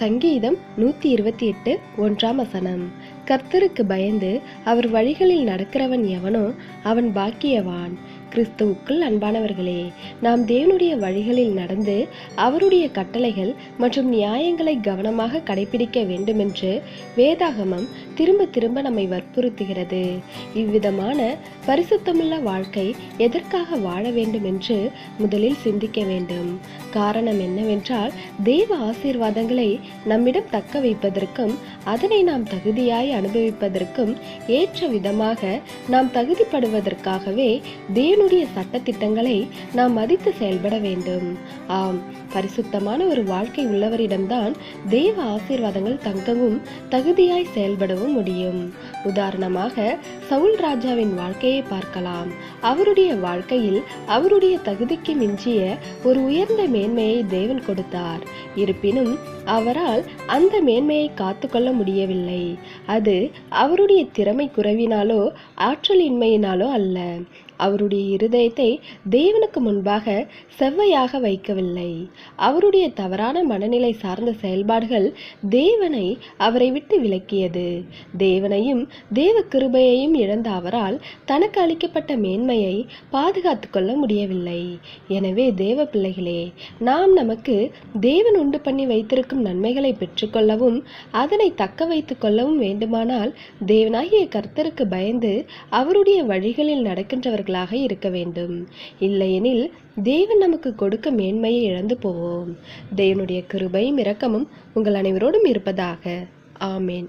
சங்கீதம் நூத்தி இருபத்தி எட்டு ஒன்றாம் வசனம். கர்த்தருக்கு பயந்து அவர் வழிகளில் நடக்கிறவன் எவனோ அவன் பாக்கியவான். கிறிஸ்துவுக்குள் அன்பானவர்களே நாம் தேவனுடைய வழிகளில் நடந்து அவருடைய கட்டளைகள் மற்றும் நியாயங்களை கவனமாக கடைபிடிக்க வேண்டுமென்று வேதாகமம் திரும்ப திரும்ப நம்மை வற்புறுத்துகிறது. இவ்விதமான பரிசுத்தமுள்ள வாழ்க்கை எதற்காக வாழ வேண்டும் என்று முதலில் சிந்திக்க வேண்டும். காரணம் என்னவென்றால் தெய்வ ஆசீர்வாதங்களை நம்மிடம் தக்க வைப்பதற்கும் அதனை நாம் தகுதியாய் அனுபவிப்பதற்கும் ஏற்ற விதமாக நாம் தகுதிப்படுவதற்காகவே தேவனுடைய சட்டத்திட்டங்களை நாம் மதித்து செயல்பட வேண்டும். ஆம் பரிசுத்தமான ஒரு வாழ்க்கை உள்ளவரிடம்தான் தெய்வ ஆசீர்வாதங்கள் தங்கவும் தகுதியாய் செயல்படவும் முடியும். உதாரணமாக சவுல் ராஜாவின் வாழ்க்கையை பார்க்கலாம். அவருடைய வாழ்க்கையில் அவருடைய தகுதிக்கு மிஞ்சிய ஒரு உயர்ந்த மேன்மையை தேவன் கொடுத்தார். இருப்பினும் அவரால் அந்த மேன்மையை காத்துக்கொள்ள முடியவில்லை. அது அவருடைய திறமை குறைவினாலோ ஆற்றலின்மையினாலோ அல்ல. அவருடைய இருதயத்தை தேவனுக்கு முன்பாக செவ்வையாக வைக்கவில்லை. அவருடைய தவறான மனநிலை சார்ந்த செயல்பாடுகள் தேவனை அவரை விட்டு விலக்கியது. தேவனையும் தேவ கிருபையையும் இழந்த அவரால் தனக்கு அளிக்கப்பட்ட மேன்மையை பாதுகாத்து கொள்ள முடியவில்லை. எனவே தேவ பிள்ளைகளே நாம் நமக்கு தேவன் உண்டு பண்ணி வைத்திருக்கும் நன்மைகளை பெற்றுக்கொள்ளவும் அதனை தக்க வைத்துக் கொள்ளவும் வேண்டுமானால் தேவனாகிய கர்த்தருக்கு பயந்து அவருடைய வழிகளில் நடக்கின்றவர்களாக இருக்க வேண்டும். இல்லையெனில் தேவன் நமக்கு கொடுக்க மேன்மையை இழந்து போவோம். தேவனுடைய கிருபையும் இரக்கமும் உங்கள் அனைவரோடும் இருப்பதாக. ஆமேன்.